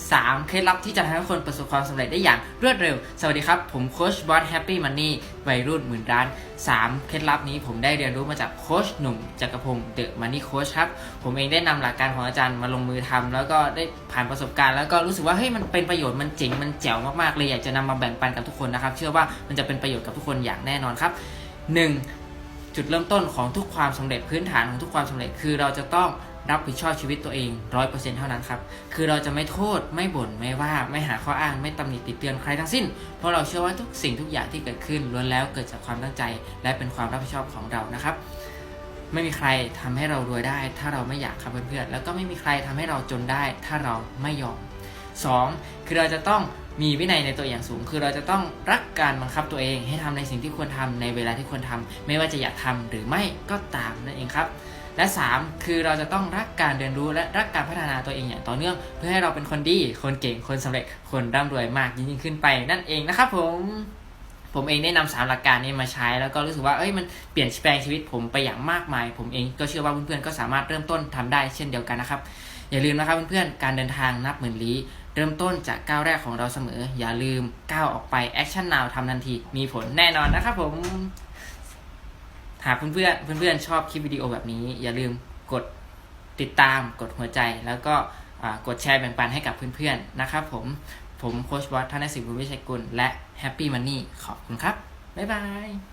3เคล็ดลับที่จะทำให้คนประสบความสำเร็จได้อย่างรวดเร็ว สวัสดีครับ ผมโคชบอสแฮปปี้มันนี่วัยรุ่นหมื่นร้าน 3 เคล็ดลับนี้ผมได้เรียนรู้มาจากโคชหนุ่มจักรพงศ์เดอะมันนี่โคชครับ ผมเองได้นำหลักการของอาจารย์มาลงมือทำแล้วก็ได้ผ่านประสบการณ์ แล้วก็รู้สึกว่าเฮ้ยมันเป็นประโยชน์มันเจ๋งมันแจ๋วมากๆเลยอยากจะนำมาแบ่งปันกับทุกคนนะครับเชื่อว่ามันจะเป็นประโยชน์กับทุกคนอย่างแน่นอนครับ 1. จุดเริ่มต้นของทุกความสำเร็จพื้นฐานของทุกความสำเร็จคือเราจะต้อง รับผิดชอบชีวิตตัวเองร้อยเปอร์เซ็นต์เท่านั้นครับ คือเราจะไม่โทษไม่บ่นไม่ว่าไม่หาข้ออ้างไม่ตำหนิติเตือนใครทั้งสิ้น เพราะเราเชื่อว่าทุกสิ่งทุกอย่างที่เกิดขึ้นล้วนแล้วเกิดจากความตั้งใจ และเป็นความรับผิดชอบของเรานะครับ ไม่มีใครทำให้เรารวยได้ ถ้าเราไม่อยากครับเพื่อนๆแล้วก็ไม่มีใครทำให้เราจนได้ ถ้าเราไม่ยอม 2. คือเราจะต้องมีวินัยในตัวอย่างสูง คือเราจะต้องรักการบังคับตัวเองให้ทำในสิ่งที่ควรทำในเวลาที่ควรทำไม่ว่าจะอยากทำหรือไม่ก็ตามนั่นเองครับ และ 3 คือเราจะต้องรักการเรียนรู้และรักการพัฒนาตัวเองอย่างต่อเนื่อง เพื่อให้เราเป็นคนดี คนเก่ง คนสำเร็จ คนร่ำรวยมากยิ่งขึ้นไปนั่นเองนะครับผมผมเองได้นำสามหลักการนี้มาใช้ แล้วก็รู้สึกว่าเอ้ยมันเปลี่ยนแปลงชีวิตผมไปอย่างมากมาย ผมเองก็เชื่อว่าเพื่อนๆก็สามารถเริ่มต้นทำได้เช่นเดียวกันนะครับ อย่าลืมนะครับเพื่อนๆการเดินทางนับหมื่นลี้เริ่มต้นจากก้าวแรกของเราเสมอ อย่าลืมก้าวออกไปแอคชั่นนาวทำทันทีมีผลแน่นอนนะครับผม หากเพื่อนๆเพื่อนๆชอบคลิปวิดีโอแบบนี้ อย่าลืมกดติดตามกดหัวใจ แล้วก็กดแชร์แบ่งปันให้กับเพื่อนๆนะครับผมผมโคชบอสธนสิทธิ์บุญวิชัยกุลและแฮปปี้มันนี่ขอบคุณครับ บ๊ายบาย